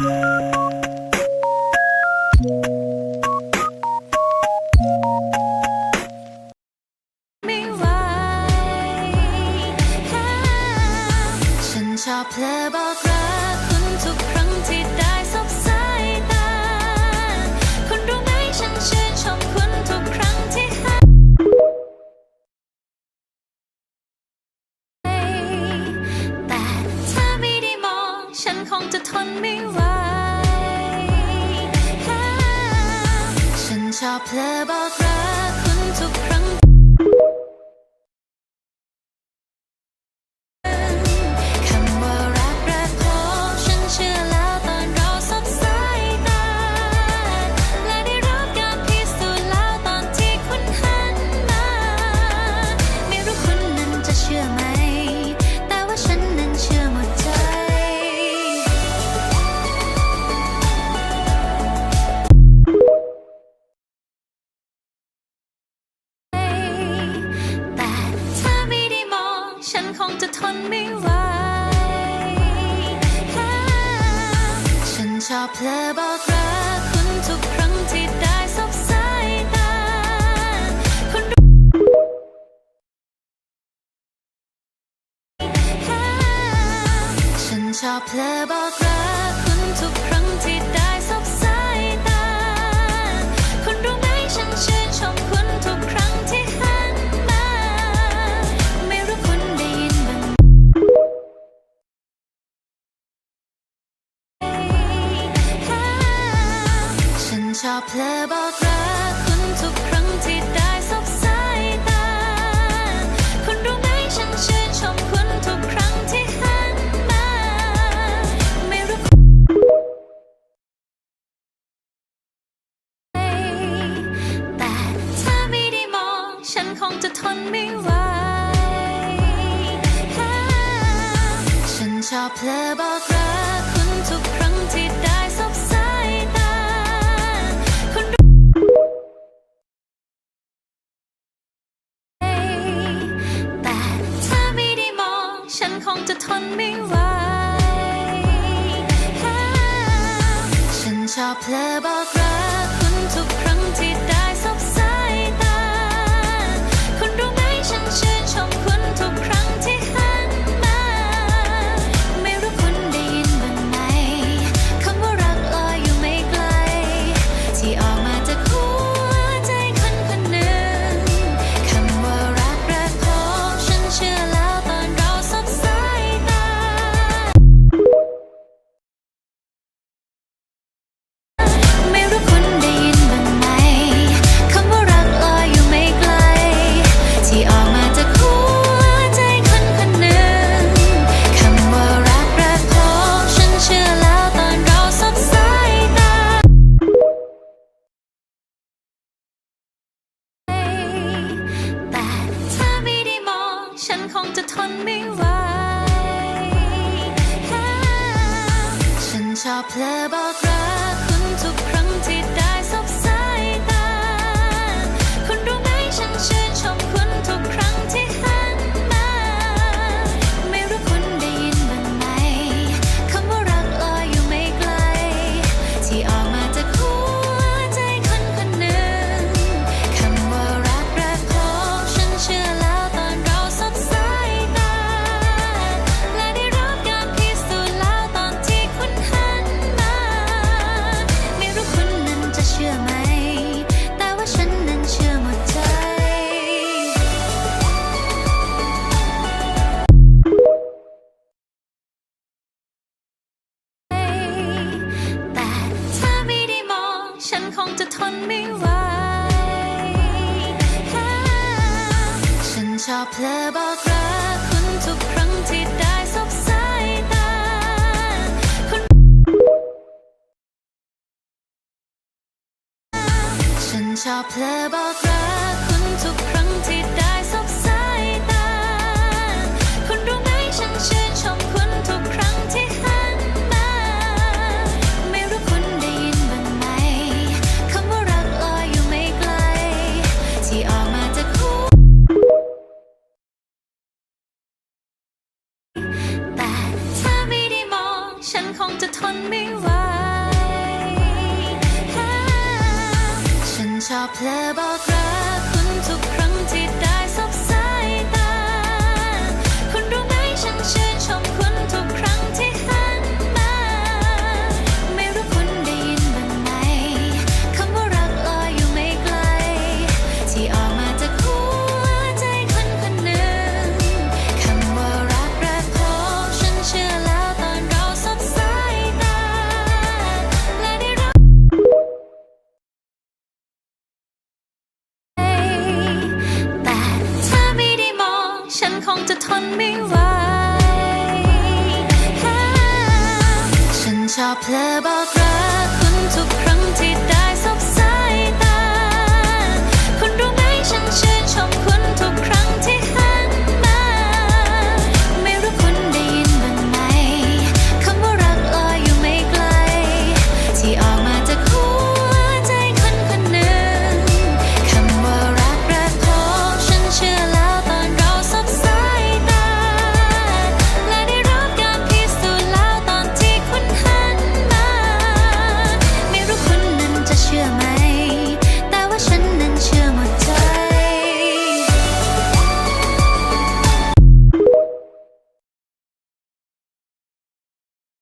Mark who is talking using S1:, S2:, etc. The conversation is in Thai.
S1: ม่ไหวฉันชอบเพลงบอกรักคุณทุกครั้งที่ได้สบสายตา คุรู้ไหมฉันชื่นชมคุณทุกครั้งที่ให้แต่ถ้าไม่ได้มอง ฉันคงจะทนไม่ไหว shall play by เผลอบอกรักคุณทุกครั้งที่ได้สบสายตาฉันชอบเผลอบอกรัก อบเธอบอกรักคุณทุกครั้งที่ได้สบสายตา คุณรู้ไหมฉันชื่นชมคุณทุกครั้งที่หันมา ไม่รู้แต่ถ้าไม่ได้มอง ฉันคงจะทนไม่ไหว ฉันชอบเธอบอกรัก ฉันคงจะทนไม่ไหว ฉันชอบเพลงบอก Shall play ball ฉันชอบเพลงบอกรักคุณทุกครั้งที่ได้สบสายตาฉันชอบเพลงบอกรัก ชอบเพลบอกรักคุณทุกครั้งที่ ชอบเพลงบอกรัก